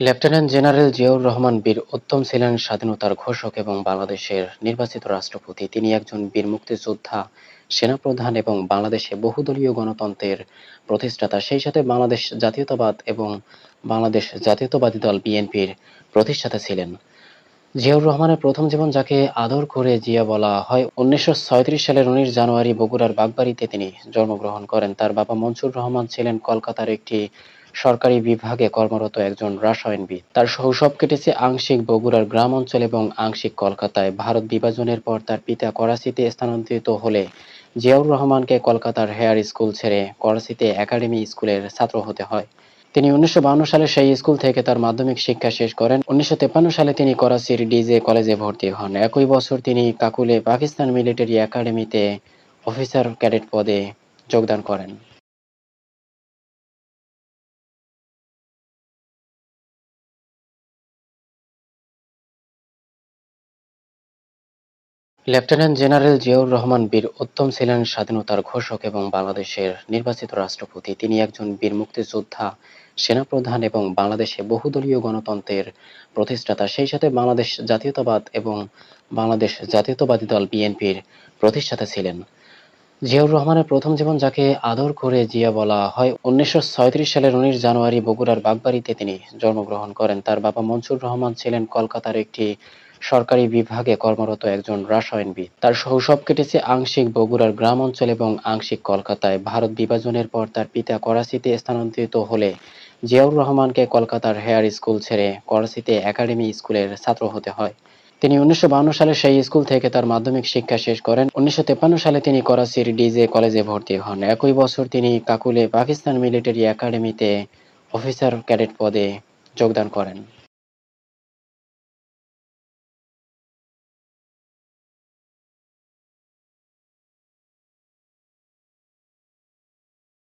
Lieutenant general Ziaur Rahman বীর উত্তম ছিলেন স্বাধীনতার ঘোষক এবং বাংলাদেশের নির্বাচিত রাষ্ট্রপতি। তিনি একজন বীর মুক্তিযোদ্ধা, সেনাপ্রধান এবং বাংলাদেশে বহুদলীয় গণতন্ত্রের প্রতিষ্ঠাতা। সেই সাথে বাংলাদেশ জাতীয়তাবাদ এবং বাংলাদেশ জাতীয়তাবাদী দল বিএনপির প্রতিষ্ঠাতা ছিলেন। জিয়াউর রহমানের প্রথম জীবন যাকে আদর করে জিয়া বলা হয়, উনিশশো সালের উনিশ জানুয়ারি বগুড়ার বাগবাড়িতে তিনি জন্মগ্রহণ করেন। তার বাবা মনসুর রহমান ছিলেন কলকাতার একটি সরকারি বিভাগে কর্মরত একজন রসায়নবিদ। তার শৈশব কেটেছে আংশিক বগুড়ার গ্রাম অঞ্চল এবং আংশিক কলকাতায়। ভারত বিভাজনের পর তার পিতা করাচিতে স্থানান্তরিত হলে জিয়াউর রহমানকে কলকাতার হেয়ার স্কুল ছেড়ে করাচিতে একাডেমি স্কুলের ছাত্র হতে হয়। তিনি উনিশশো সালে সেই স্কুল থেকে তার মাধ্যমিক শিক্ষা শেষ করেন। উনিশশো সালে তিনি করাচির ডিজে কলেজে ভর্তি হন। একই বছর তিনি কাকুলে পাকিস্তান মিলিটারি একাডেমিতে অফিসার ক্যাডেট পদে যোগদান করেন। লেফটেন্যান্ট জেনারেল জিয়াউর রহমান বীর উত্তম ছিলেন স্বাধীনতার ঘোষক এবং বাংলাদেশের নির্বাচিত রাষ্ট্রপতি। তিনি একজন বীর মুক্তিযোদ্ধা, সেনাপ্রধান এবং বাংলাদেশে বহুদলীয় গণতন্ত্রের প্রতিষ্ঠাতা। সেই সাথে বাংলাদেশ জাতীয়তাবাদ এবং বাংলাদেশ জাতীয়তাবাদী দল বিএনপির প্রতিষ্ঠাতা ছিলেন। জিয়াউর রহমানের প্রথম জীবন যাকে আদর করে জিয়া বলা হয়, উনিশশো সালের উনিশ জানুয়ারি বগুড়ার বাগবাড়িতে তিনি জন্মগ্রহণ করেন। তার বাবা মনসুর রহমান ছিলেন কলকাতার একটি সরকারি বিভাগে কর্মরত একজন রসায়নবিদ। তার শৈশব কেটেছে আংশিক বগুড়ার গ্রাম অঞ্চল এবং আংশিক কলকাতায়। ভারত বিভাজনের পর তার পিতা করাচিতে স্থানান্তরিত হলে জিয়াউর রহমানকে কলকাতার হেয়ার স্কুল ছেড়ে করাচিতে একাডেমি স্কুলের ছাত্র হতে হয়। তিনি উনিশশো সালে সেই স্কুল থেকে তার মাধ্যমিক শিক্ষা শেষ করেন। উনিশশো সালে তিনি করাচির ডিজে কলেজে ভর্তি হন। একই বছর তিনি কাকুলে পাকিস্তান মিলিটারি একাডেমিতে অফিসার ক্যাডেট পদে যোগদান করেন।